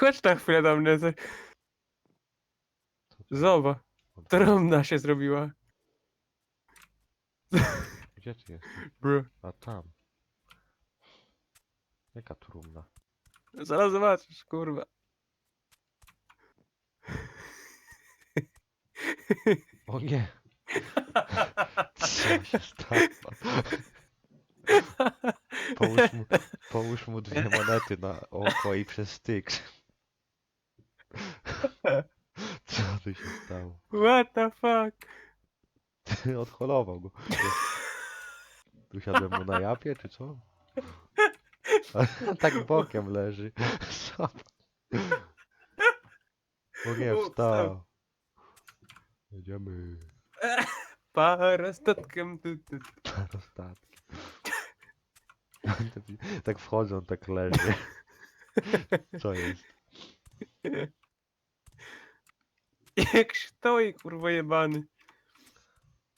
Chodź na chwilę do mnie. ty- Zobacz, trumna się zrobiła. Gdzie ty jesteś? Bro. A tam. Jaka trumna? Zaraz zobaczysz, kurwa. O nie! Co się stało? Połóż mu, połóż mu dwie monety na oko i przez styk. Co tu się stało? What the fuck? Odholował go. Tu siadłem mu na japie, czy co? A tak bokiem leży. Co? Bo nie wstał. Jedziemy. Parastatkiem. Tu, tu. Tak wchodzą, tak leży. Co jest? Jak stoi, kurwa jebany.